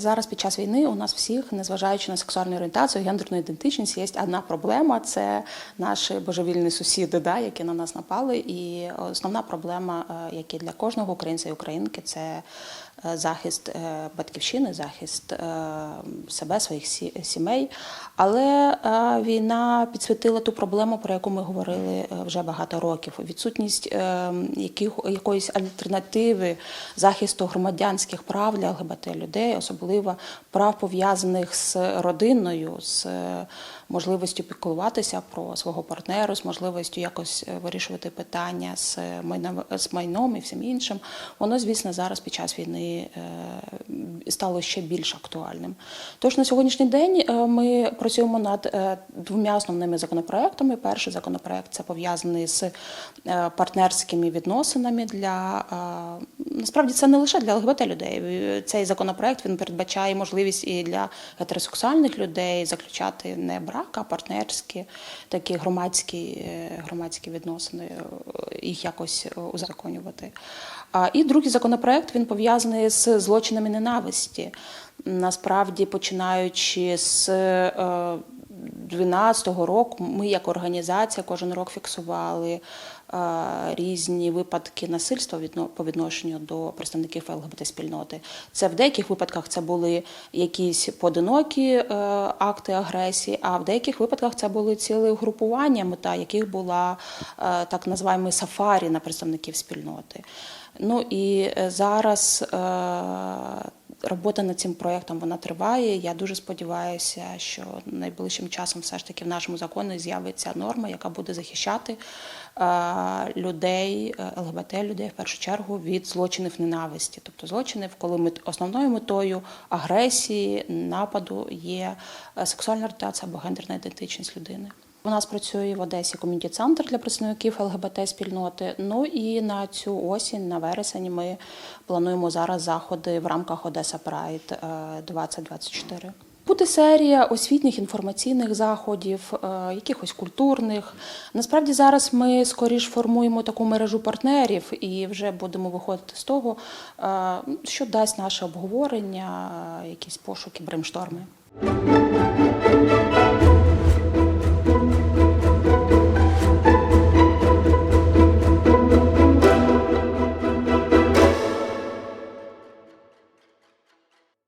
Зараз під час війни у нас всіх, незважаючи на сексуальну орієнтацію, гендерну ідентичність, є одна проблема це наші божевільні сусіди, да, які на нас напали. І основна проблема, е, як і для кожного українця і українки, це е, захист е, батьківщини, захист себе, своїх сімей. Але війна підсвітила ту проблему, про яку ми говорили вже багато років. Відсутність яких, якоїсь альтернативи захисту громадянських прав для ЛГБТ людей, особливо прав пов'язаних з родиною, з е, можливістю піклуватися про свого партнера, з можливістю якось е, вирішувати питання з майном, з майном і всім іншим. Воно, звісно, зараз під час війни е, стало ще більш актуальним. Тож на сьогоднішній день е, ми працюємо над е, двома основними законопроектами. Перший законопроект це пов'язаний з е, партнерськими відносинами для е, насправді це не лише для ЛГБТ людей. Цей законопроект він передбачає можливість і для гетеросексуальних людей заключати не брак, а партнерські такі громадські, е, громадські відносини, е, їх якось е, узаконювати. А і другий законопроект він пов'язаний з злочинами ненависті. Насправді, починаючи з е, 2012 року ми як організація кожен рік фіксували різні випадки насильства по відношенню до представників ЛГБТ спільноти. Це в деяких випадках це були якісь поодинокі е, акти агресії, а в деяких випадках це були цілі угрупування, мета яких була е, так називаємо сафарі на представників спільноти. Ну і е, зараз робота над цим проєктом вона триває. Я дуже сподіваюся, що найближчим часом все ж таки в нашому законі з'явиться норма, яка буде захищати е, людей, е, ЛГБТ людей в першу чергу від злочинів ненависті, тобто злочинів, коли мет- основною метою агресії, нападу є е, сексуальна орієнтація або гендерна ідентичність людини. У нас працює в Одесі ком'юніті-центр для представників ЛГБТ спільноти. Ну і на цю осінь, на вересень, ми плануємо зараз заходи в рамках Одеса Прайд е, 2024. Буде серія освітніх інформаційних заходів, е, якихось культурних. Насправді зараз ми скоріш формуємо таку мережу партнерів і вже будемо виходити з того, е, що дасть наше обговорення, е, якісь пошуки, брейншторми.